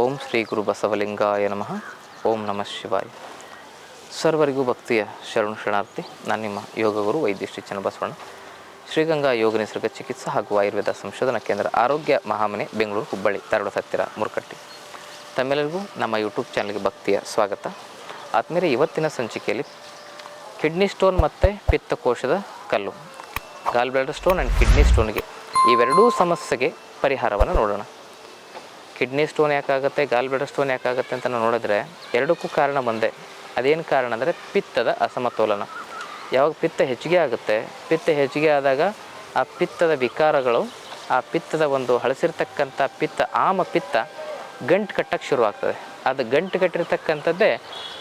ಓಂ ಶ್ರೀ ಗುರು ಬಸವಲಿಂಗಾಯ ನಮಃ. ಓಂ ನಮಃ ಶಿವಾಯ. ಸರ್ವರಿಗೂ ಭಕ್ತಿಯ ಶರಣು ಶರಣಾರ್ಥಿ, ನಾನು ನಿಮ್ಮ ಯೋಗ ಗುರು ವೈದ್ಯ ಶ್ರೀ ಚನ್ನಬಸವಣ್ಣ. ಶ್ರೀಗಂಗಾ ಯೋಗ ನಿಸರ್ಗ ಚಿಕಿತ್ಸಾ ಹಾಗೂ ಆಯುರ್ವೇದ ಸಂಶೋಧನಾ ಕೇಂದ್ರ ಆರೋಗ್ಯ ಮಹಾಮನೆ, ಬೆಂಗಳೂರು, ಹುಬ್ಬಳ್ಳಿ ಧಾರವಾಡ ಹತ್ತಿರ, ಮುರುಕಟ್ಟಿ. ತಮ್ಮೆಲ್ಲರಿಗೂ ನಮ್ಮ ಯೂಟ್ಯೂಬ್ ಚಾನಲ್ಗೆ ಭಕ್ತಿಯ ಸ್ವಾಗತ. ಆದಮೇಲೆ ಇವತ್ತಿನ ಸಂಚಿಕೆಯಲ್ಲಿ ಕಿಡ್ನಿ ಸ್ಟೋನ್ ಮತ್ತು ಪಿತ್ತಕೋಶದ ಕಲ್ಲು. Gall bladder stone and kidney ಸ್ಟೋನ್ಗೆ ಇವೆರಡೂ ಸಮಸ್ಯೆಗೆ ಪರಿಹಾರವನ್ನು ನೋಡೋಣ. ಕಿಡ್ನಿ ಸ್ಟೋನ್ ಯಾಕಾಗುತ್ತೆ ಗಾಲ್ ಬ್ಲಡರ್ ಸ್ಟೋನ್ ಯಾಕಾಗುತ್ತೆ ಅಂತ ನೋಡಿದ್ರೆ ಎರಡಕ್ಕೂ ಕಾರಣ ಬಂದೆ. ಅದೇನು ಕಾರಣ ಅಂದರೆ ಪಿತ್ತದ ಅಸಮತೋಲನ. ಯಾವಾಗ ಪಿತ್ತ ಹೆಚ್ಚಿಗೆ ಆಗುತ್ತೆ, ಪಿತ್ತ ಹೆಚ್ಚಿಗೆ ಆದಾಗ ಆ ಪಿತ್ತದ ವಿಕಾರಗಳು, ಆ ಪಿತ್ತದ ಒಂದು ಹಳಸಿರ್ತಕ್ಕಂಥ ಪಿತ್ತ, ಆಮ ಪಿತ್ತ ಗಂಟು ಕಟ್ಟಕ್ಕೆ ಶುರುವಾಗ್ತದೆ ಅದು ಗಂಟು ಕಟ್ಟಿರ್ತಕ್ಕಂಥದ್ದೇ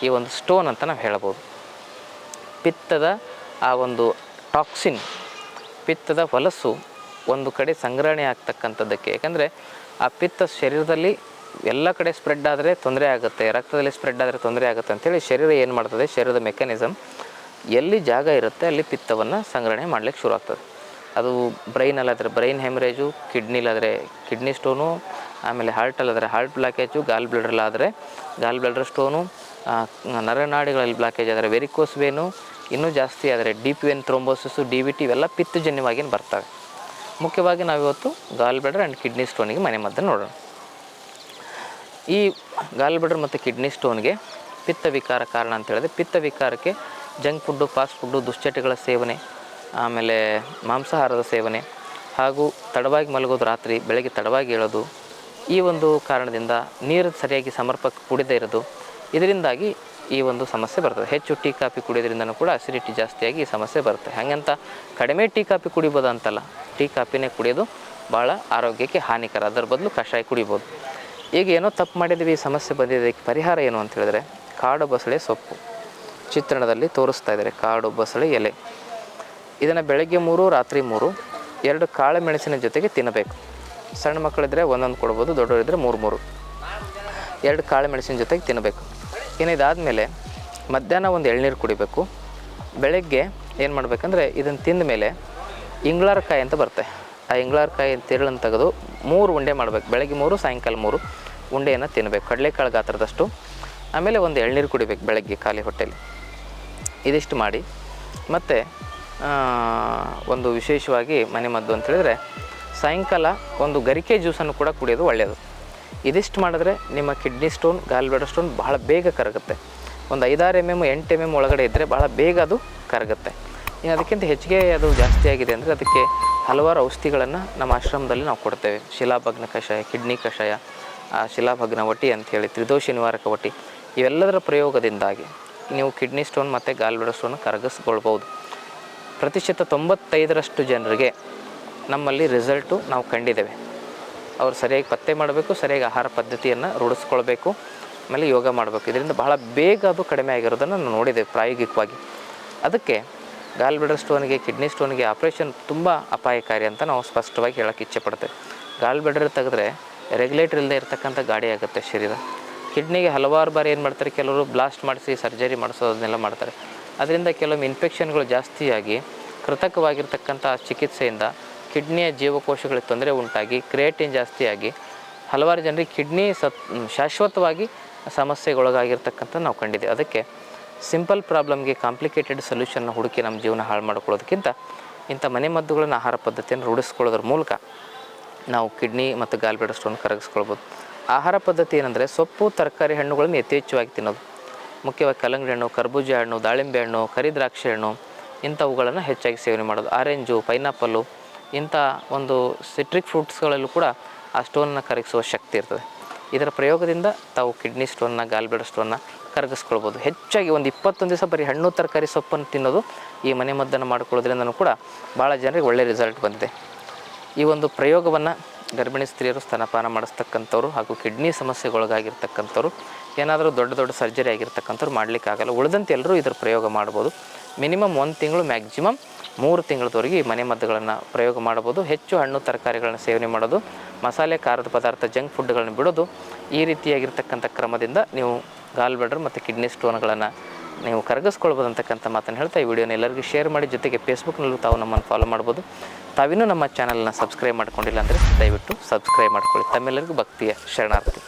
ಈ ಒಂದು ಸ್ಟೋನ್ ಅಂತ ನಾವು ಹೇಳ್ಬೋದು. ಪಿತ್ತದ ಆ ಒಂದು ಟಾಕ್ಸಿನ್ ಪಿತ್ತದ ಹೊಲಸು ಒಂದು ಕಡೆ ಸಂಗ್ರಹಣೆ ಆಗ್ತಕ್ಕಂಥದ್ದಕ್ಕೆ. ಯಾಕಂದರೆ ಆ ಪಿತ್ತ ಶರೀರದಲ್ಲಿ ಎಲ್ಲ ಕಡೆ ಸ್ಪ್ರೆಡ್ ಆದರೆ ತೊಂದರೆ ಆಗುತ್ತೆ, ರಕ್ತದಲ್ಲಿ ಸ್ಪ್ರೆಡ್ ಆದರೆ ತೊಂದರೆ ಆಗುತ್ತೆ ಅಂತೇಳಿ ಶರೀರ ಏನು ಮಾಡ್ತದೆ? ಶರೀರದ ಮೆಕ್ಯಾನಿಸಮ್ ಎಲ್ಲಿ ಜಾಗ ಇರುತ್ತೆ ಅಲ್ಲಿ ಪಿತ್ತವನ್ನು ಸಂಗ್ರಹಣೆ ಮಾಡ್ಲಿಕ್ಕೆ ಶುರು ಆಗ್ತದೆ. ಅದು ಬ್ರೈನಲ್ಲಾದರೆ ಬ್ರೈನ್ ಹೆಮರೇಜು ಕಿಡ್ನಿಲಾದರೆ ಕಿಡ್ನಿ ಸ್ಟೋನು ಆಮೇಲೆ ಹಾರ್ಟಲ್ಲಾದರೆ ಹಾರ್ಟ್ ಬ್ಲಾಕೇಜು ಗಾಲ್ ಬ್ಲಡರ್ಲಾದರೆ ಗಾಲ್ ಬ್ಲಡರ್ ಸ್ಟೋನು ನರನಾಡಿಗಳಲ್ಲಿ ಬ್ಲಾಕೇಜ್ ಆದರೆ ವೆರಿಕೋಸ್ ವೇನು ಇನ್ನೂ ಜಾಸ್ತಿ ಆದರೆ deep vein thrombosis D V T ಇವೆಲ್ಲ ಪಿತ್ತಜನ್ಯವಾಗಿ ಬರ್ತವೆ. ಮುಖ್ಯವಾಗಿ ನಾವಿವತ್ತು ಗಾಲ್ ಬ್ಲಡರ್ ಆ್ಯಂಡ್ ಕಿಡ್ನಿ ಸ್ಟೋನಿಗೆ ಮನೆ ಮದ್ದನ್ನು ನೋಡೋಣ. ಈ ಗಾಲ್ ಬ್ಲಡರ್ ಮತ್ತು ಕಿಡ್ನಿ ಸ್ಟೋನ್ಗೆ ಪಿತ್ತ ವಿಕಾರ ಕಾರಣ ಅಂತ ಹೇಳಿದ್ರೆ ಪಿತ್ತ ವಿಕಾರಕ್ಕೆ ಜಂಕ್ ಫುಡ್ಡು ಫಾಸ್ಟ್ ಫುಡ್ಡು ದುಶ್ಚಟಗಳ ಸೇವನೆ, ಆಮೇಲೆ ಮಾಂಸಾಹಾರದ ಸೇವನೆ, ಹಾಗೂ ತಡವಾಗಿ ಮಲಗೋದು ರಾತ್ರಿ, ಬೆಳಗ್ಗೆ ತಡವಾಗಿ ಏಳೋದು, ಈ ಒಂದು ಕಾರಣದಿಂದ ನೀರು ಸರಿಯಾಗಿ ಸಮರ್ಪಕ ಕುಡಿದೇ ಇರೋದು. ಇದರಿಂದಾಗಿ ಈ ಒಂದು ಸಮಸ್ಯೆ ಬರ್ತದೆ. ಹೆಚ್ಚು ಟೀ ಕಾಫಿ ಕುಡಿಯೋದ್ರಿಂದನೂ ಕೂಡ ಅಸಿಡಿಟಿ ಜಾಸ್ತಿಯಾಗಿ ಈ ಸಮಸ್ಯೆ ಬರುತ್ತೆ. ಹಾಗಂತ ಕಡಿಮೆ ಟೀ ಕಾಫಿ ಕುಡಿಬೋದು ಅಂತಲ್ಲ ಟೀ ಕಾಫಿನೇ ಕುಡಿಯೋದು ಭಾಳ ಆರೋಗ್ಯಕ್ಕೆ ಹಾನಿಕರ. ಅದರ ಬದಲು ಕಷಾಯ ಕುಡಿಬೋದು. ಈಗ ಏನೋ ತಪ್ಪು ಮಾಡಿದ್ವಿ ಈ ಸಮಸ್ಯೆ ಬಂದಿದೆ ಪರಿಹಾರ ಏನು ಅಂತ ಹೇಳಿದ್ರೆ ಕಾಡು ಬಸಳೆ ಸೊಪ್ಪು. ಚಿತ್ರಣದಲ್ಲಿ ತೋರಿಸ್ತಾ ಇದ್ದಾರೆ, ಕಾಡು ಬಸಳೆ ಎಲೆ. ಇದನ್ನು ಬೆಳಗ್ಗೆ ಮೂರು, ರಾತ್ರಿ ಮೂರು, ಎರಡು ಕಾಳು ಮೆಣಸಿನ ಜೊತೆಗೆ ತಿನ್ನಬೇಕು. ಸಣ್ಣ ಮಕ್ಕಳಿದ್ರೆ ಒಂದೊಂದು ಕೊಡ್ಬೋದು, ದೊಡ್ಡವರಿದ್ರೆ ಮೂರು ಮೂರು. ಎರಡು ಕಾಳು ಮೆಣಸಿನ ಜೊತೆಗೆ ತಿನ್ನಬೇಕು. ಇನ್ನು ಇದಾದಮೇಲೆ ಮಧ್ಯಾಹ್ನ ಒಂದು ಎಳ್ನೀರು ಕುಡಿಬೇಕು. ಬೆಳಗ್ಗೆ ಏನು ಮಾಡಬೇಕಂದ್ರೆ ಇದನ್ನು ತಿಂದ ಮೇಲೆ ಇಂಗ್ಲಾರಕಾಯಿ ಅಂತ ಬರುತ್ತೆ. ಆ ಇಂಗ್ಲಾರಕಾಯಿ ತಿರುಳನ್ನು ತೆಗೆದು ಮೂರು ಉಂಡೆ ಮಾಡಬೇಕು. ಬೆಳಗ್ಗೆ ಮೂರು, ಸಾಯಂಕಾಲ ಮೂರು ಉಂಡೆಯನ್ನು ತಿನ್ನಬೇಕು ಕಡಲೆಕಾಳು ಗಾತ್ರದಷ್ಟು. ಆಮೇಲೆ ಒಂದು ಎಳ್ನೀರು ಕುಡಿಬೇಕು ಬೆಳಗ್ಗೆ ಖಾಲಿ ಹೊಟ್ಟೆಲಿ. ಇದಿಷ್ಟು ಮಾಡಿ. ಮತ್ತು ಒಂದು ವಿಶೇಷವಾಗಿ ಮನೆ ಮದ್ದು ಅಂತ ಹೇಳಿದ್ರೆ ಸಾಯಂಕಾಲ ಒಂದು ಗರಿಕೆ ಜ್ಯೂಸನ್ನು ಕೂಡ ಕುಡಿಯೋದು ಒಳ್ಳೆಯದು ಇದಿಷ್ಟು ಮಾಡಿದ್ರೆ ನಿಮ್ಮ kidney stone gall bladder stone ಬಹಳ ಬೇಗ ಕರಗುತ್ತೆ. ಒಂದು ಐದಾರು ಎಂ ಎಂ ಎಂಟು ಎಂ ಎಂ ಒಳಗಡೆ ಇದ್ದರೆ ಬಹಳ ಬೇಗ ಅದು ಕರಗುತ್ತೆ. ಇನ್ನು ಅದಕ್ಕಿಂತ ಹೆಚ್ಚಿಗೆ ಅದು ಜಾಸ್ತಿ ಆಗಿದೆ ಅಂದರೆ ಅದಕ್ಕೆ ಹಲವಾರು ಔಷಧಿಗಳನ್ನು ನಮ್ಮ ಆಶ್ರಮದಲ್ಲಿ ನಾವು ಕೊಡ್ತೇವೆ. ಶಿಲಾಭಗ್ನ ಕಷಾಯ, ಕಿಡ್ನಿ ಕಷಾಯ ಶಿಲಾಭಗ್ನ ವಟಿ ಅಂಥೇಳಿ ತ್ರಿದೋಷ ನಿವಾರಕ ವಟಿ, ಇವೆಲ್ಲದರ ಪ್ರಯೋಗದಿಂದಾಗಿ ನೀವು ಕಿಡ್ನಿ ಸ್ಟೋನ್ ಮತ್ತು ಗಾಲ್ ಬ್ಲಾಡರ್ ಸ್ಟೋನ್ ಕರಗಿಸ್ಕೊಳ್ಬೋದು ಪ್ರತಿಶತ ತೊಂಬತ್ತೈದರಷ್ಟು ಜನರಿಗೆ ನಮ್ಮಲ್ಲಿ ರಿಸಲ್ಟು ನಾವು ಕಂಡಿದ್ದೇವೆ. ಅವ್ರು ಸರಿಯಾಗಿ ಪತ್ತೆ ಮಾಡಬೇಕು, ಸರಿಯಾಗಿ ಆಹಾರ ಪದ್ಧತಿಯನ್ನು ರೂಢಿಸ್ಕೊಳ್ಬೇಕು, ಆಮೇಲೆ ಯೋಗ ಮಾಡಬೇಕು. ಇದರಿಂದ ಬಹಳ ಬೇಗ ಅದು ಕಡಿಮೆ ಆಗಿರೋದನ್ನು ನಾನು ನೋಡಿದೆ ಪ್ರಾಯೋಗಿಕವಾಗಿ. ಅದಕ್ಕೆ ಗಾಲ್ ಬ್ಲಡರ್ ಸ್ಟೋನ್ಗೆ ಕಿಡ್ನಿ ಸ್ಟೋನ್ಗೆ ಆಪ್ರೇಷನ್ ತುಂಬ ಅಪಾಯಕಾರಿ ಅಂತ ನಾವು ಸ್ಪಷ್ಟವಾಗಿ ಹೇಳೋಕ್ಕೆ ಇಚ್ಛೆ ಪಡ್ತೇವೆ. ಗಾಲ್ ಬ್ಲಡರ್ ತೆಗೆದ್ರೆ ರೆಗ್ಯುಲೇಟರ್ ಇಲ್ಲದೆ ಇರತಕ್ಕಂಥ ಗಾಡಿ ಆಗುತ್ತೆ ಶರೀರ. ಕಿಡ್ನಿಗೆ ಹಲವಾರು ಬಾರಿ ಏನು ಮಾಡ್ತಾರೆ, ಕೆಲವರು ಬ್ಲಾಸ್ಟ್ ಮಾಡಿಸಿ ಸರ್ಜರಿ ಮಾಡಿಸೋದನ್ನೆಲ್ಲ ಮಾಡ್ತಾರೆ. ಅದರಿಂದ ಕೆಲವೊಮ್ಮೆ ಇನ್ಫೆಕ್ಷನ್ಗಳು ಜಾಸ್ತಿಯಾಗಿ ಕೃತಕವಾಗಿರ್ತಕ್ಕಂಥ ಚಿಕಿತ್ಸೆಯಿಂದ ಕಿಡ್ನಿಯ ಜೀವಕೋಶಗಳಿಗೆ ತೊಂದರೆ ಉಂಟಾಗಿ, ಕ್ರಿಯೇಟಿನ್ ಜಾಸ್ತಿಯಾಗಿ ಹಲವಾರು ಜನರಿಗೆ ಕಿಡ್ನಿ ಸತ್ ಶಾಶ್ವತವಾಗಿ ಸಮಸ್ಯೆಗೊಳಗಾಗಿರ್ತಕ್ಕಂಥ ನಾವು ಕಂಡಿದ್ದೇವೆ. ಅದಕ್ಕೆ ಸಿಂಪಲ್ ಪ್ರಾಬ್ಲಮ್ಗೆ ಕಾಂಪ್ಲಿಕೇಟೆಡ್ ಸೊಲ್ಯೂಷನ್ನ ಹುಡುಕಿ ನಮ್ಮ ಜೀವನ ಹಾಳು ಮಾಡ್ಕೊಳ್ಳೋದಕ್ಕಿಂತ ಇಂಥ ಮನೆ ಮದ್ದುಗಳನ್ನು ಆಹಾರ ಪದ್ಧತಿಯನ್ನು ರೂಢಿಸ್ಕೊಳ್ಳೋದ್ರ ಮೂಲಕ ನಾವು ಕಿಡ್ನಿ ಮತ್ತು ಗಾಲ್ಬ್ಲಾಡರ್ ಸ್ಟೋನ್ ಕರಗಿಸ್ಕೊಳ್ಬೋದು. ಆಹಾರ ಪದ್ಧತಿ ಏನಂದರೆ ಸೊಪ್ಪು, ತರಕಾರಿ ಹಣ್ಣುಗಳನ್ನು ಯಥೇಚ್ಛವಾಗಿ ತಿನ್ನೋದು. ಮುಖ್ಯವಾಗಿ ಕಲ್ಲಂಗಡಿ ಹಣ್ಣು, ಕರ್ಬೂಜ ಹಣ್ಣು, ದಾಳಿಂಬೆ ಹಣ್ಣು ಕರಿದ್ರಾಕ್ಷಿ ಹಣ್ಣು ಇಂಥವುಗಳನ್ನು ಹೆಚ್ಚಾಗಿ ಸೇವನೆ ಮಾಡೋದು. ಆರೆಂಜು, ಪೈನಾಪಲ್ಲು ಇಂಥ ಒಂದು ಸಿಟ್ರಿಕ್ ಫ್ರೂಟ್ಸ್ಗಳಲ್ಲೂ ಕೂಡ ಆ ಸ್ಟೋನ್ನ ಕರಗಿಸುವ ಶಕ್ತಿ ಇರ್ತದೆ. ಇದರ ಪ್ರಯೋಗದಿಂದ ತಾವು ಕಿಡ್ನಿ ಸ್ಟೋನ್ನ ಗಾಲ್ಬ್ಲಾಡರ್ ಸ್ಟೋನ್ನ ಕರಗಿಸ್ಕೊಳ್ಬೋದು. ಹೆಚ್ಚಾಗಿ ಒಂದು ಇಪ್ಪತ್ತೊಂದು ದಿವಸ ಬರೀ ಹಣ್ಣು ತರಕಾರಿ ಸೊಪ್ಪನ್ನು ತಿನ್ನೋದು ಈ ಮನೆ ಮದ್ದನ್ನು ಮಾಡ್ಕೊಳ್ಳೋದ್ರಿಂದನೂ ಕೂಡ ಭಾಳ ಜನರಿಗೆ ಒಳ್ಳೆಯ ರಿಸಲ್ಟ್ ಬಂದಿದೆ. ಈ ಒಂದು ಪ್ರಯೋಗವನ್ನು ಗರ್ಭಿಣಿ ಸ್ತ್ರೀಯರು ಸ್ತನಪಾನ ಮಾಡಿಸ್ತಕ್ಕಂಥವ್ರು ಹಾಗೂ ಕಿಡ್ನಿ ಸಮಸ್ಯೆಗೊಳಗಾಗಿರ್ತಕ್ಕಂಥವ್ರು, ಏನಾದರೂ ದೊಡ್ಡ ದೊಡ್ಡ ಸರ್ಜರಿ ಆಗಿರ್ತಕ್ಕಂಥವ್ರು ಮಾಡಲಿಕ್ಕಾಗಲ್ಲ. ಉಳಿದಂತೆ ಎಲ್ಲರೂ ಇದರ ಪ್ರಯೋಗ ಮಾಡ್ಬೋದು. ಮಿನಿಮಮ್ ಒಂದು ತಿಂಗಳು, ಮ್ಯಾಕ್ಸಿಮಮ್ ಮೂರು ತಿಂಗಳದವರೆಗೆ ಈ ಮನೆ ಮದ್ದುಗಳನ್ನು ಪ್ರಯೋಗ ಮಾಡ್ಬೋದು. ಹೆಚ್ಚು ಹಣ್ಣು ತರಕಾರಿಗಳನ್ನು ಸೇವನೆ ಮಾಡೋದು, ಮಸಾಲೆ ಖಾರದ ಪದಾರ್ಥ ಜಂಕ್ ಫುಡ್ಗಳನ್ನು ಬಿಡೋದು, ಈ ರೀತಿಯಾಗಿರ್ತಕ್ಕಂಥ ಕ್ರಮದಿಂದ ನೀವು ಗಾಲ್ ಬ್ಲಡರ್ ಮತ್ತು ಕಿಡ್ನಿ ಸ್ಟೋನ್ಗಳನ್ನು ನೀವು ಕರಗಿಸ್ಕೊಳ್ಬೋದು ಅಂತಕ್ಕಂಥ ಮಾತನ್ನು ಹೇಳ್ತಾ ಈ ವಿಡಿಯೋನ ಎಲ್ಲರಿಗೂ ಶೇರ್ ಮಾಡಿ. ಜೊತೆಗೆ ಫೇಸ್ಬುಕ್ನಲ್ಲೂ ತಾವು ನಮ್ಮನ್ನು ಫಾಲೋ ಮಾಡ್ಬೋದು. ತಾವಿನ್ನೂ ನಮ್ಮ ಚಾನಲ್ನ ಸಬ್ಸ್ಕ್ರೈಬ್ ಮಾಡ್ಕೊಂಡಿಲ್ಲ ಅಂದರೆ ದಯವಿಟ್ಟು ಸಬ್ಸ್ಕ್ರೈಬ್ ಮಾಡ್ಕೊಳ್ಳಿ. ತಮ್ಮೆಲ್ಲರಿಗೂ ಭಕ್ತಿಯ ಶರಣಾರ್ಥಿ.